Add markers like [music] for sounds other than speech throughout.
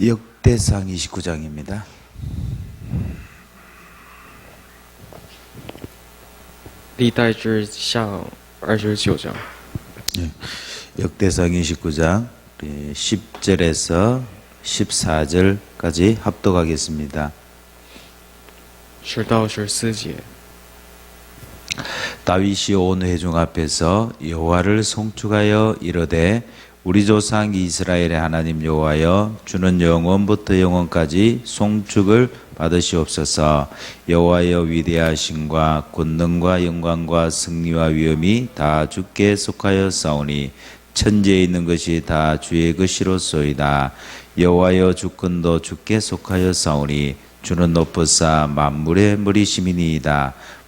역대상 29장입니다. 历代志下二十九章， 역대상 29장 10절에서 14절까지 합독하겠습니다. 十到十四节。 다윗이 온 회중 앞에서 여호와를 송축하여 이르되 우리 조상 이스라엘의 하나님 여호와여 주는 영원부터 영원까지 송축을 받으시옵소서. 여호와여 위대하심과 권능과 영광과 승리와 위엄이 다 주께 속하여 싸우니 천지에 있는 것이 다 주의 것이로소이다. 여호와여 주권도 주께 속하여 싸우니 주는 높으사 만물의 머리시민이이다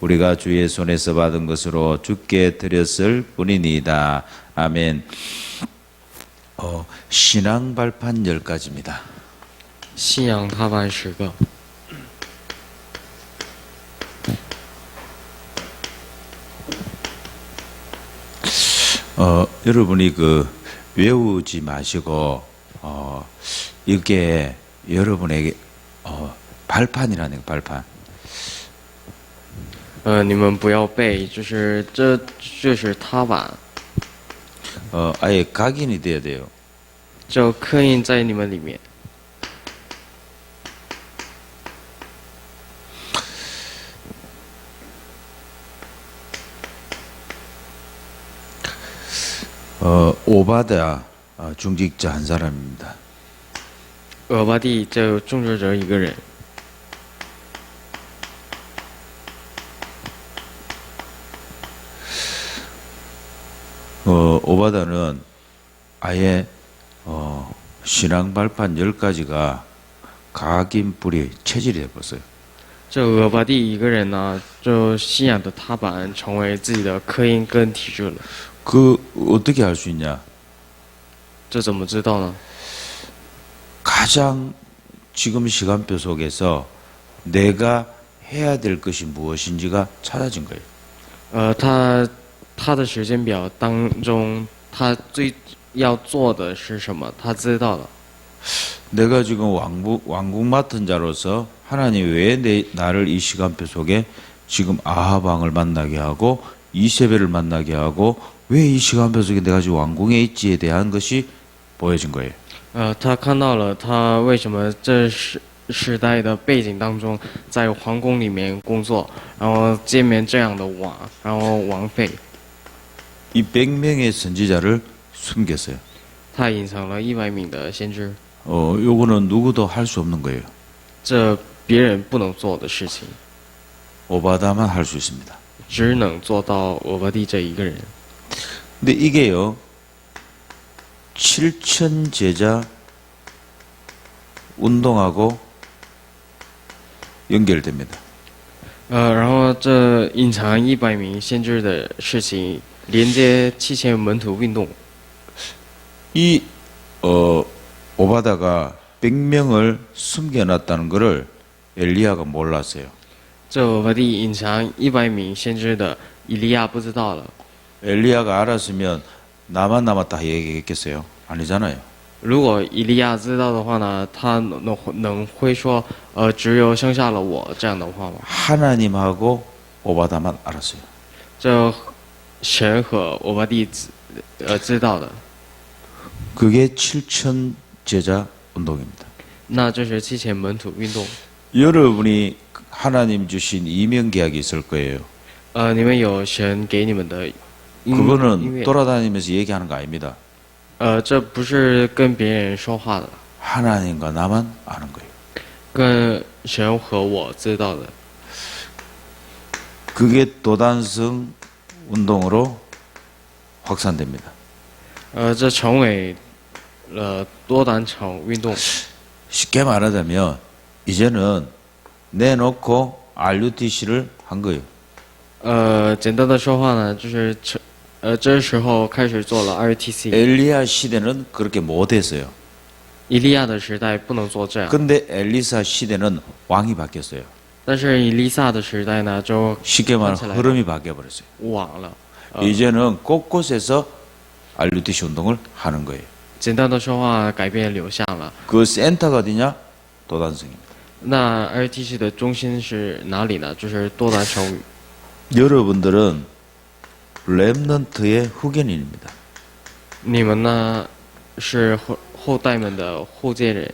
우리가 주의 손에서 받은 것으로 주께 드렸을 뿐이니이다. 아멘. 어, 신앙 발판 1가지입니다 신앙 파반 1가 어, 여러분이 그 외우지 마시고 어, 이게 여러분에게 어, 발판이라는 거, 발판. 呃，你们不要背，就是这这是踏板， 어, 아예 각인이 돼야 돼요. 就刻印在你们里面。 어, 오바다 어, 중직자 한 사람입니다. 俄巴蒂就种植者一个人， 어, 오바다는 아예 어, 신앙 발판 열 가지가 각인 뿌리 체질이 돼버렸어요. 这俄巴蒂一个人呢，就信仰的踏板成为自己的刻印跟体制了。 그 어떻게 할 수 있냐? 这怎么知道呢？ 가장 지금 시간표 속에서 내가 해야 될 것이 무엇인지가 찾아진 거예요. 呃，他 他的时间表当中，他最要做的是什么？他知道了。 내가 지금 왕국, 왕국 맡은 자로서 하나님 왜 내, 나를 이 시간표 속에 지금 아하방을 만나게 하고 이세벨을 만나게 하고 왜 이 시간표 속에 내가 지금 왕궁에 있지에 대한 것이 보여진 거예요. 呃，他看到了他为什么这时时代的背景当中，在皇宫里面工作，然后见面这样的王，然后王妃， 이 100명의 선지자를 숨겼어요. 他隐藏了一百名的先知， 어, 요거는 누구도 할 수 없는 거예요. 这别人不能做的事情， 오바다만 할 수 있습니다. 只能做到俄巴蒂这一个人。 근데 이게요, 7천 제자 운동하고 연결됩니다. 呃，然后这隐藏一百名先知的事情， 连接七千门徒运动。 이, 어, 오바다가 100명을 숨겨놨다는 것을 엘리야가 몰랐어요. 这俄巴蒂隐藏一百名先知的，以利亚不知道了。 엘리야가 알았으면 나만 남았다 얘기했겠어요? 아니잖아요. 如果以利亚知道的话呢，他能能能会说，呃，只有剩下了我这样的话吗？ 하나님하고 오바다만 알았어요. 这 神和欧巴蒂知呃知道的， 그게 7천 제자 운동입니다. 那这是七千门徒运动。 여러분이 하나님 주신 이명 계약이 있을 거예요. 呃，你们有神给你们的音音 그거는 乐， 돌아다니면서 얘기하는 거 아닙니다. 呃，这不是跟别人说话的， 하나님과 나만 아는 거예요. 跟神和我知道的。 그게 도단성 운동으로 확산됩니다. 呃，这成为了多单场运动。 쉽게 말하자면 이제는 내놓고 RUTC를 한 거예요. 呃，简单的说话呢，就是这呃这时候开始做了 RTC。 엘리야 시대는 그렇게 못했어요. 以利亚的时代不能做这样， 근데 엘리사 시대는 왕이 바뀌었어요. 但是以利萨的时代呢，就 쉽게 말하면 그렇잖아요. 흐름이 바뀌어버렸어요. 网了。 이제는 곳곳에서 RUTC 운동을 하는 거예요. 简单的说话改变流向了。 그 센터가 어디냐? 도단성입니다. 那 RTC 的中心是哪里呢？就是多达成语。 [laughs] 여러분들은 렘넌트의 후견인입니다. 你们呢是后后代们的后继人，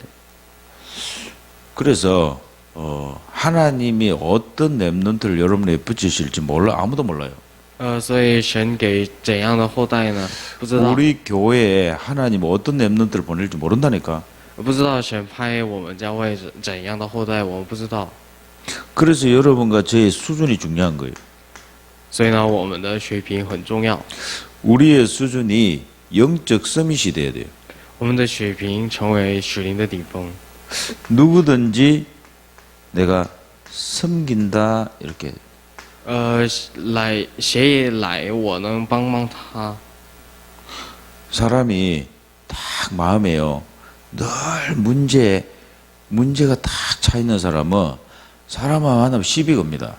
그래서 어, 하나님이 어떤 렘넌트를 여러분에게 붙이실지 몰라 아무도 몰라요. 呃，所以神给怎样的后代呢？不知道， 우리 교회에 하나님 어떤 렘넌트를 보낼지 모른다니까. 不知道神派我们教会怎怎样的后代，我们不知道。 그래서 여러분과 저의 수준이 중요한 거예요. 所以呢，我们的水平很重要， 우리의 수준이 영적 서밋이 돼야 돼요. 我们的水平成为属灵的顶峰。 누구든지 내가 섬긴다 이렇게 呃，来谁也来，我能帮帮他。 사람이 딱 마음에요. 늘 문제 문제가 딱 차 있는 사람은 사람만 만나면 시비 겁니다.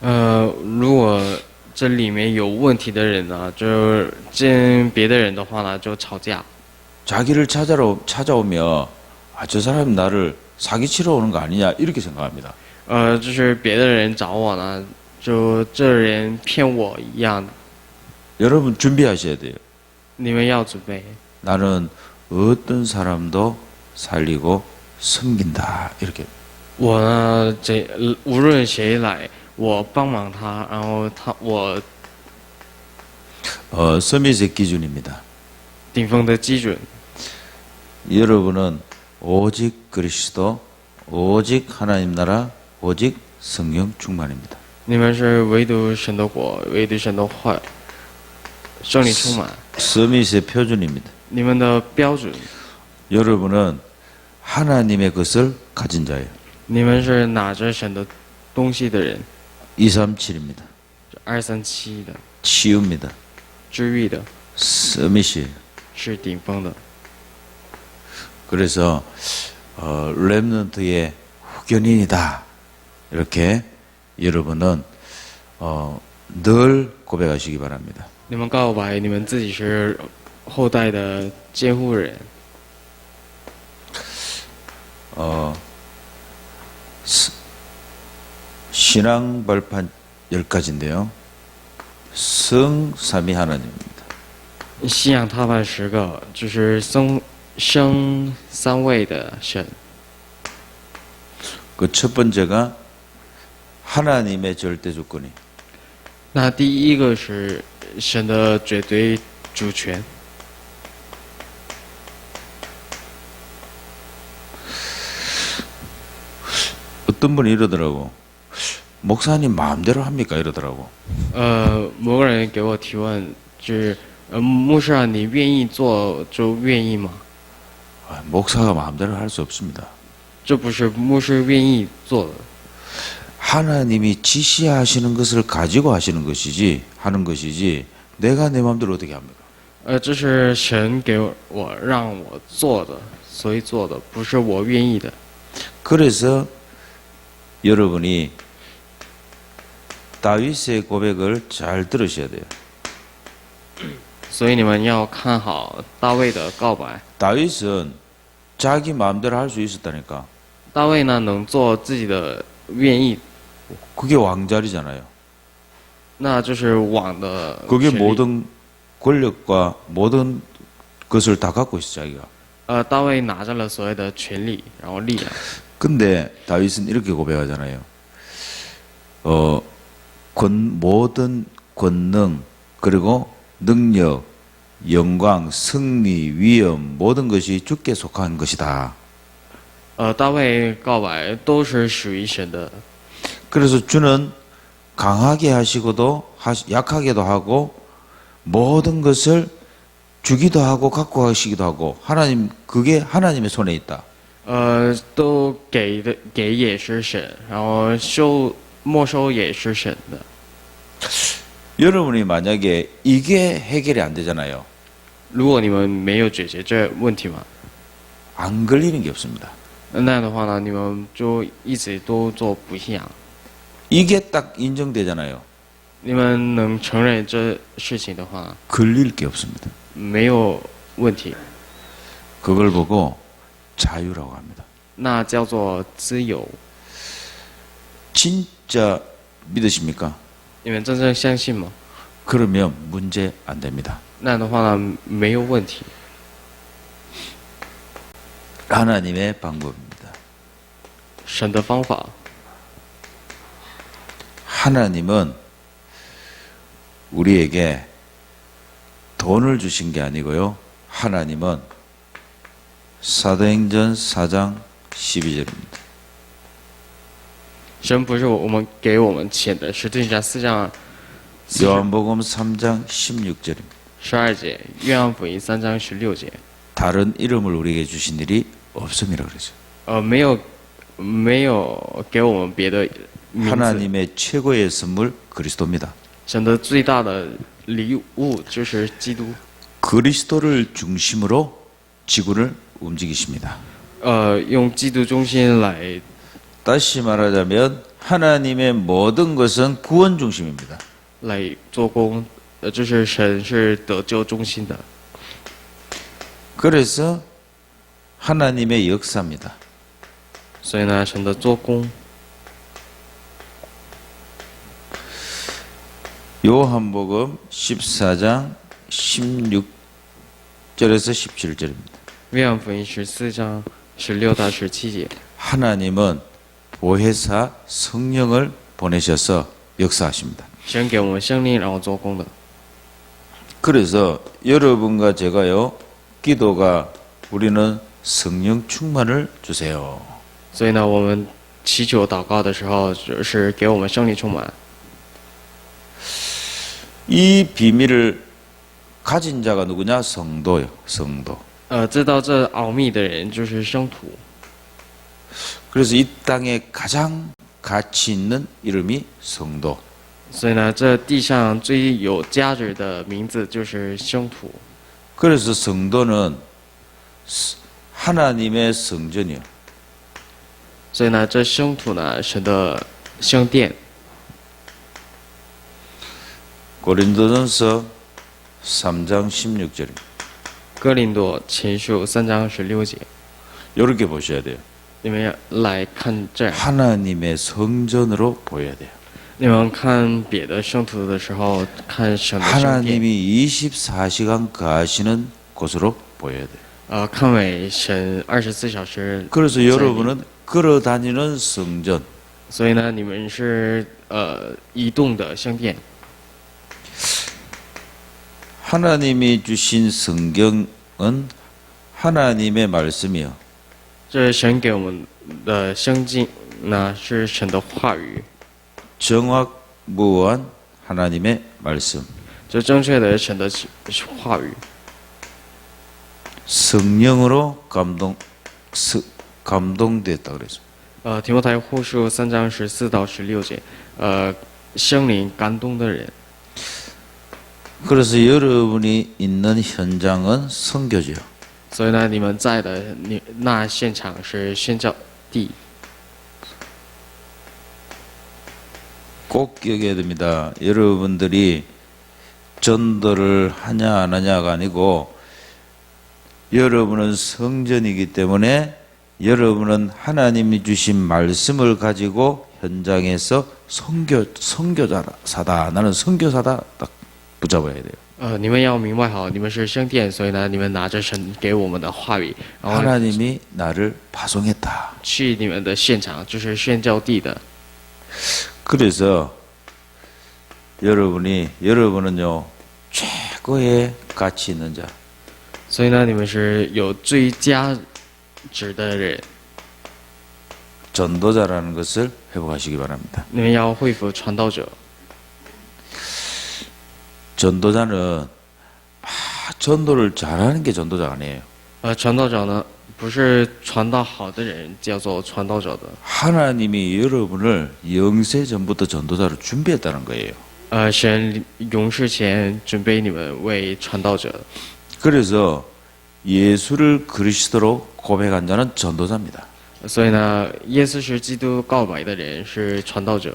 呃，如果这里面有问题的人呢，就是见别的人的话呢，就吵架。 자기를 찾아러 찾아오면 아, 저 사람이 나를 사기치러 오는 거 아니냐 이렇게 생각합니다. 呃，就是别的人找我呢，就这人骗我一样， 여러분 준비하셔야 돼요. 你们要准备。 나는 어떤 사람도 살리고 섬긴다 이렇게 我呢，这无论谁来，我帮忙他，然后他我 어, 서밋의 기준입니다. 顶峰的基准。 여러분은 오직 그리스도, 오직 하나님 나라, 오직 성령 충만입니다. 你们是唯独神的国，唯独神的话，圣灵充满。 서밋의 표준입니다. 你们的标准， 여러분은 하나님의 것을 가진 자예요. 你们是拿着神的东西的人， 237입니다. 二三七的 치유입니다. 治愈的， 서밋이에요. 是顶峰的。 그래서 어, 렘넌트의 후견인이다. 이렇게 여러분은 어, 늘 고백하시기 바랍니다. 你们告白，你们自己是后代的监护人。 어, 스- 신앙 발판 10가지인데요. 성삼위 하나님입니다. 信仰踏板十个，就是生 生三位的神。 그 첫 번째가 하나님의 절대 주권이 那第一个是神的绝对主权。 어떤 분이 이러더라고. 목사님 마음대로 합니까? 이러더라고. 呃，某个人给我提问，就是呃，牧师啊，你愿意做就愿意吗？ 아, 목사가 마음대로 할 수 없습니다. 这不是牧师愿意做的， 하나님이 지시하시는 것을 가지고 하시는 것이지 하는 것이지 내가 내 마음대로 어떻게 합니까? 呃，这是神给我让我做的，所以做的，不是我愿意的。 그래서 여러분이 다윗의 고백을 잘 들으셔야 돼요. [clears throat] 所以你们要看好大卫的告白。 다윗은 자기 마음대로 할 수 있었다니까. 大卫呢，能做自己的愿意， 그게 왕자리잖아요. 那就是王的 그게 权利 모든 권력과 모든 것을 다 갖고 있어 자기가. 呃，大卫拿着了所谓的权利，然后力量。 근데 다윗은 이렇게 고백하잖아요. 어, 권, 모든 권능, 그리고 능력, 영광, 승리, 위엄, 모든 것이 주께 속한 것이다. 呃，大卫告白都是属于神的， 그래서 주는 강하게 하시고도 하시- 약하게도 하고 모든 것을 주기도 하고 갖고 가시기도 하고 하나님 그게 하나님의 손에 있다. 呃，都给的给也是神，然后收没收也是神的。 여러분이 만약에 이게 해결이 안 되잖아요. 如果你们没有解决这问题嘛， 안 걸리는 게 없습니다. 那样的话呢，你们就一直都做不信仰。 이게 딱 인정되잖아요. 你们能承认这事情的话， 걸릴 게 없습니다. 没有问题， 그걸 보고 자유라고 합니다. 那叫做自由。 진짜 믿으십니까? 你们真正相信吗？ 그러면 문제 안 됩니다. 那样的话呢，没有问题。 하나님의 방법입니다. 神的方法， 하나님은 우리에게 돈을 주신 게 아니고요. 하나님은 사도행전 4장 12절입니다. 神不是我们给我们钱的，使徒行传四章 요한복음 3장 16절입니다. 十二节，约翰福音三章十六节。 다른 이름을 우리에게 주신 일이 없음이라 그러죠. 呃，没有没有给我们别的名字。 하나님의 최고의 선물 그리스도입니다. 神的最大的礼物就是基督。 그리스도를 중심으로 지구를 움직이십니다. 呃，用基督中心来 다시 말하자면 하나님의 모든 것은 구원 중심입니다. 来做工，呃，就是神是得救中心的， 그래서 하나님의 역사입니다. 所以呢，神的做工， 요한복음 14장 16절에서 17절입니다. 约翰福音十四章十六到十七节， 하나님은 보혜사 성령을 보내셔서 역사하십니다. 神给我们生命，然后做工的。 그래서 여러분과 제가요, 기도가 우리는 성령 충만을 주세요. 所以呢，我们祈求祷告的时候，就是给我们圣灵充满。 이 비밀을 가진 자가 누구냐? 성도요, 성도. 呃，知道这奥秘的人就是生徒， 그래서 이 땅에 가장 가치 있는 이름이 성도. 所以呢，这地上最有价值的名字就是生徒。 그래서 성도는 스- 하나님의 성전이요. 所以呢，这生徒呢，神的圣殿。 고린도전서 3장 16절입니다. 哥林多前书三章十六节， 이렇게 보셔야 돼요. 你们要来看这样， 하나님의 성전으로 보여야 돼요. 你们看别的圣徒的时候，看神的圣殿， 하나님이 24시간 거하시는 곳으로 보여야 돼요. 呃，看为神二十四小时。 그래서 여러분은 걸어 다니는 성전, 所以呢，你们是呃移动的圣殿。 하나님이 주신 성경은 하나님의 말씀이요. 这神给我们的圣经呢，是神的话语， 정확무한 하나님의 말씀. 这正确的神的话语。 성령으로 감동 스- 감동됐다 그래서 呃，提摩太后书三章十四到十六节，呃，圣灵感动的人。 그래서 여러분이 있는 현장은 선교지요. 所以呢，你们在的你那现场是宣教地， 꼭 기억해야 됩니다. 여러분들이 전도를 하냐 안 하냐가 아니고 여러분은 성전이기 때문에 여러분은 하나님이 주신 말씀을 가지고 현장에서 선교 선교사다. 나는 선교사다. 딱 붙잡아야 돼요. 呃，你们要明白好，你们是圣殿，所以呢，你们拿着神给我们的话语，然后 하나님이 나를 파송했다. 去你们的现场，就是宣教地的。 그래서 여러분이 여러분은요 최고의 가치 있는 자, 所以呢，你们是有最价值的人， 전도자라는 것을 회복하시기 바랍니다. 你们要恢复传道者。 전도자는 막 전도를 잘하는 게 전도자가 아니에요. 呃，传道者呢， 不是传道好的人叫做传道者的， 하나님이 여러분을 영세 전부터 전도자로 준비했다는 거예요. 呃，神永世前准备你们为传道者， 그래서 예수를 그리스도로 고백한 자는 전도자입니다. 所以呢，耶稣是基督告白的人是传道者，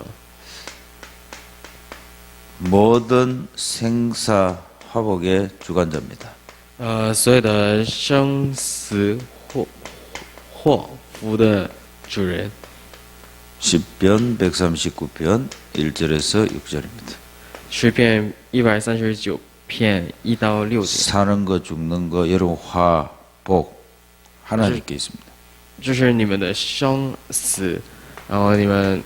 모든 생사 화복의 주관자입니다. 呃，所有的生死祸祸福的主人。 10편 139편 1절에서 6절입니다. 诗篇一百三十九篇一到六节， 사는 거 죽는 거 여러분 화복 하나님께 있습니다. 这是你们的生死，然后你们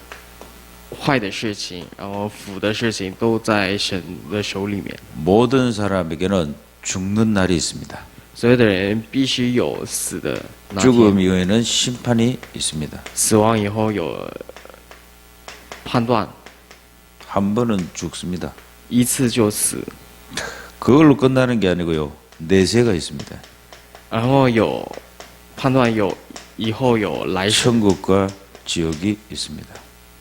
坏的事情，然后福的事情都在神的手里面。 모든 사람에게는 죽는 날이 있습니다. 所有的人必须有死的那 죽음 天， 이후에는 심판이 있습니다. 死亡以后有判断， 한 번은 죽습니다. 一次就死， 그걸로 끝나는 게 아니고요. 내세가 있습니다. 然后有判断有以后有来生 천국과 지옥이 있습니다.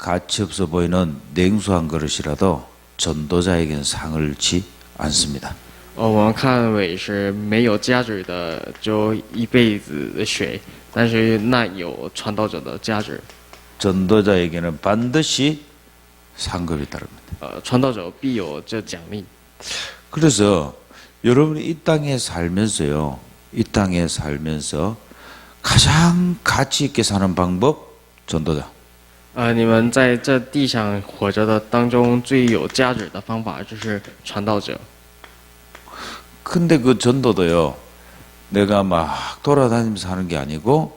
가치 없어 보이는 냉수한 그릇이라도 전도자에게는 상을 치 않습니다. 哦，我们看为是没有价值的，就一辈子的水，但是那有传道者的价值。 전도자에게는 반드시 상급이 따릅니다. 呃，传道者必有这奖励。 그래서 여러분이 이 땅에 살면서요, 이 땅에 살면서 가장 가치 있게 사는 방법 전도자. 呃，你们在这地上活着的当中最有价值的方法就是传道者。 근데 그 전도도요, 내가 막 돌아다니면서 하는 게 아니고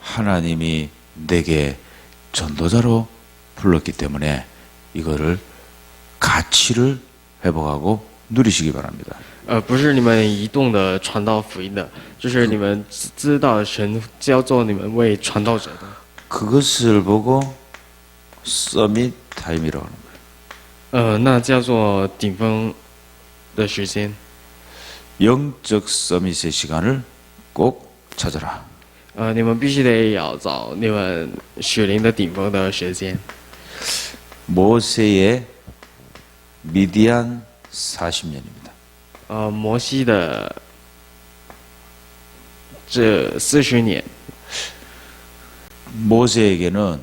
하나님이 내게 전도자로 불렀기 때문에 이거를 가치를 회복하고 누리시기 바랍니다. 呃，不是你们移动的传道福音的，就是你们知知道神叫做你们为传道者的。 그것을 보고 서밋 타임이라고 하는 거예요. 呃，那叫做顶峰的时间。 영적 서밋의 시간을 꼭 찾아라. 呃，你们必须得要找你们雪灵的顶峰的时间。 모세의 미디안 40년입니다. 呃，摩西的这四十年， 모세에게는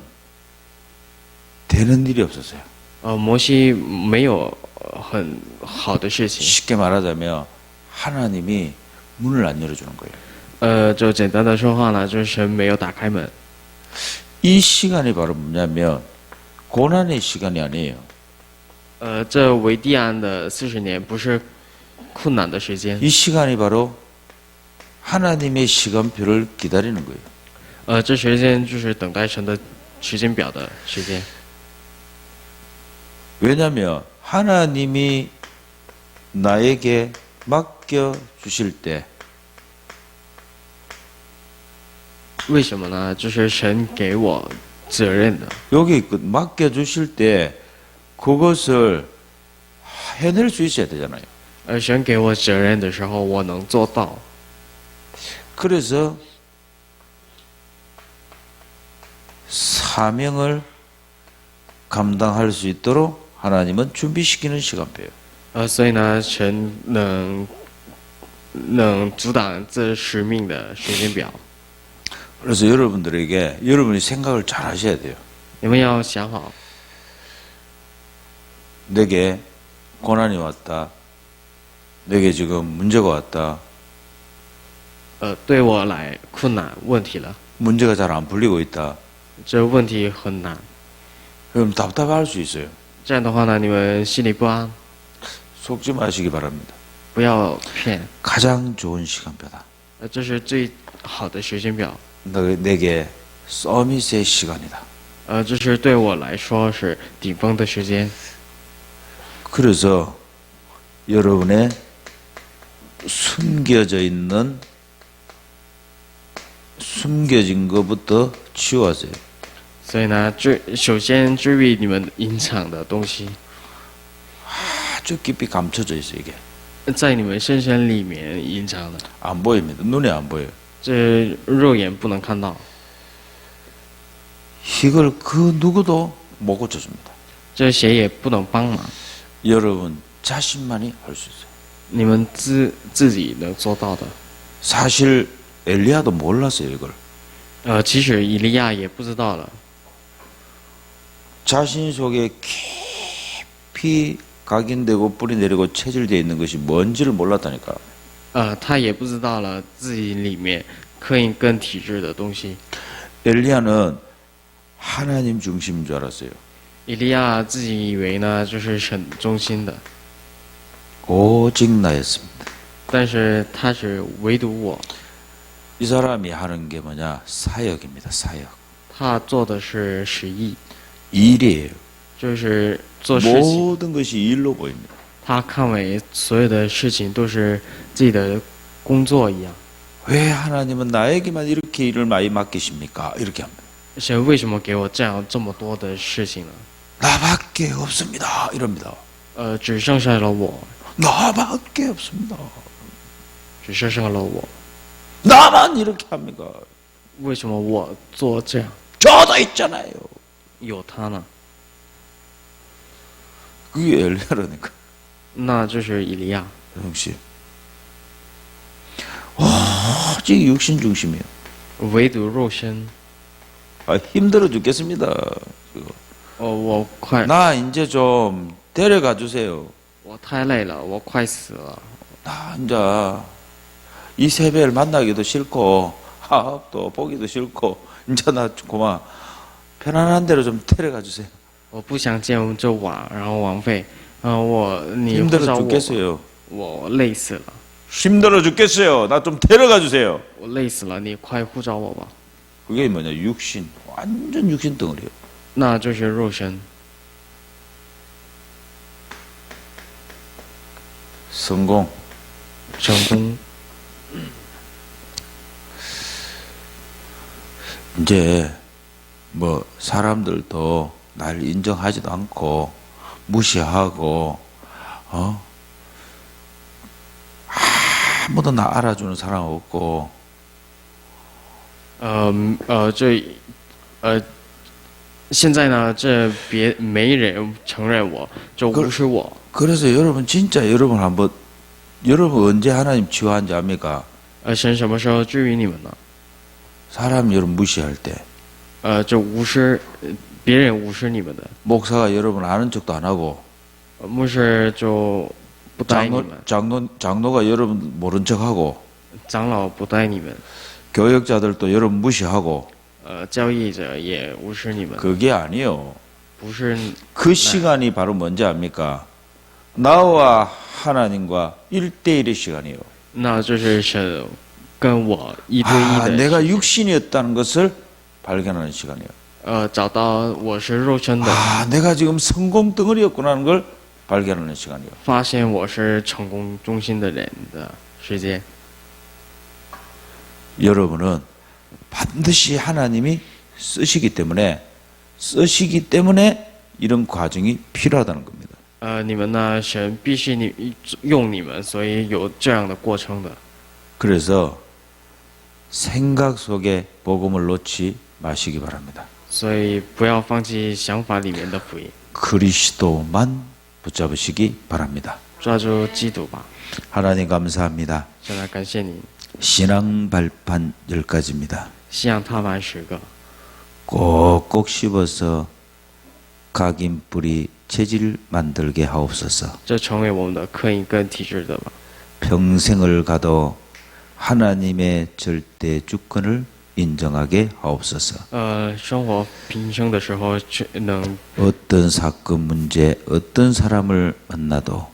되는 일이 없었어요. 呃，摩西没有呃很好的事情。 쉽게 말하자면 하나님이 문을 안 열어주는 거예요. 呃，就简单的说话呢，就是神没有打开门。 이 시간이 바로 뭐냐면 고난의 시간이 아니에요. 呃，这维蒂安的四十年不是困难的时间， 이 시간이 바로 하나님의 시간표를 기다리는 거예요. 呃，这时间就是等待神的时间表的时间。 왜냐하면 하나님이 나에게 맡겨 주실 때 为什么呢？就是神给我责任的。 여기 그 맡겨 주실 때 그것을 해낼 수 있어야 되잖아요. 呃，神给我责任的时候，我能做到。 그래서 사명을 감당할 수 있도록 하나님은 준비시키는 시간표예요. 呃，所以呢，神能能阻挡这使命的时间表。 그래서 여러분들에게 여러분이 생각을 잘 하셔야 돼요. 你们要想好， 내게 고난이 왔다. 내게 지금 문제가 왔다. 呃，对我来困难问题了， 문제가 잘 안 풀리고 있다. 这问题很难。 그럼 답답할 수 있어요. 这样的话呢，你们心里不安， 속지 마시기 바랍니다. 不要骗。 가장 좋은 시간표다. 呃，这是最好的时间表。 너- 내게 서밋의 시간이다. 呃，这是对我来说是顶峰的时间。 그래서 여러분의 숨겨져 있는 숨겨진 것부터 치워하세요. 所以呢，治首先治愈你们隐藏的东西， 아주 깊이 감춰져 있어요, 이게. 在你们深深里面隐藏的， 안 보입니다. 눈에 안 보여요. 这肉眼不能看到。 이걸 그 누구도 못 고쳐줍니다. 这谁也不能帮忙， 여러분 자신만이 할 수 있어요. 你们自自己能做到的。 사실 엘리야도 몰랐어요, 이걸. 呃，其实以利亚也不知道了， 자신 속에 깊이 각인되고 뿌리 내리고 체질되어 있는 것이 뭔지를 몰랐다니까. 呃，他也不知道了自己里面刻印跟体质的东西。 엘리야는 하나님 중심인 줄 알았어요. 以利亚自己以为呢，就是神中心的， 오직 나였습니다. 但是他是唯独我， 이 사람이 하는 게 뭐냐? 사역입니다. 사역. 他做的是实意， 일이에요. 就是做事情。 모든 것이 일로 보입니다. 他看为所有的事情都是自己的工作一样。 왜 하나님은 나에게만 이렇게 일을 많이 맡기십니까? 이렇게 합니다. 神为什么给我这样这么多的事情呢？ 나밖에 없습니다. 이럽니다. 呃，只剩下了我， 나밖에 없습니다. 只剩下了我。 나만 이렇게 합니까? 为什么我做这样？ 저도 있잖아요. 有他呢？ 그게 엘리야라니까. 那就是以利亚。 역시. 오직 육신 중심이에요. 唯独肉身。 아, 힘들어 죽겠습니다. 그거. 哦，我快， 나 이제 좀 데려가 주세요. 我太累了，我快死了。 나 이제 이 세배를 만나기도 싫고 하합도 보기도 싫고 이제 나 그만 편안한 대로 좀 데려가 주세요. 我不想见这瓦，然后王费，嗯、我你护 힘들어 照我吧， 죽겠어요. 我累死了， 힘들어 죽겠어요. 나 좀 데려가 주세요. 我累死了，你快护照我吧。 그게 뭐냐 육신 완전 육신 덩어리예요. 那就是肉身， 성공. 成功。 이제 뭐 사람들도 날 인정하지도 않고 무시하고 어 아무도 나 알아주는 사람 없고 呃呃，这呃，现在呢，这别没人承认我，就无视我。 그래서 여러분 진짜 여러분 한번 여러분 언제 하나님 치유한지 압니까? 呃，神什么时候治愈你们呢？ 사람 여러분 무시할 때 呃，就无视呃别人无视你们的， 목사가 여러분 아는 척도 안 하고 呃牧师就不带你 장로 们， 장로 장로가 여러분 모른 척하고 长老不带你们， 교역자들도 여러분 무시하고 呃，交易者也无视你们， 그게 아니요. 不是 그 시간이 바로 뭔지 압니까? 나와 하나님과 일대일의 시간이에요. 那就是神跟我一对一 아, 的 내가 时间， 육신이었다는 것을 발견하는 시간이에요. 呃，找到我是肉身的， 아, 내가 지금 성공 덩어리였구나 하는 걸 발견하는 시간이에요. 发现我是成功中心的人的时间。 여러분은 반드시 하나님이 쓰시기 때문에 쓰시기 때문에 이런 과정이 필요하다는 겁니다. 呃，你们呢？神必须你用你们，所以有这样的过程的。 그래서 생각 속에 복음을 놓지 마시기 바랍니다. 所以不要放弃想法里面的福音， 그리스도만 붙잡으시기 바랍니다. 抓住基督吧。 하나님 감사합니다. 神来感谢您， 신앙 발판 10가지입니다. 信仰踏板十个， 꼭꼭 씹어서 각인 뿌리 체질 만들게 하옵소서. 这成为我们的刻印跟体质的吧。 평생을 가도 하나님의 절대 주권을 인정하게 하옵소서. 呃，生活平生的时候，去能 어떤 사건 문제, 어떤 사람을 만나도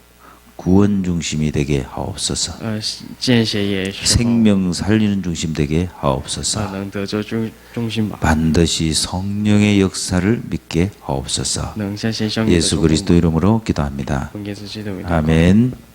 구원 중심이 되게 하옵소서. 呃，见血也是 생명 살리는 중심 되게 啊 하옵소서. 能得救中中心吧， 반드시 성령의 역사를 믿게 하옵소서. 能相信圣灵的 예수 主动 그리스도 이름으로 기도합니다. 奉耶稣基督为祷告 아멘.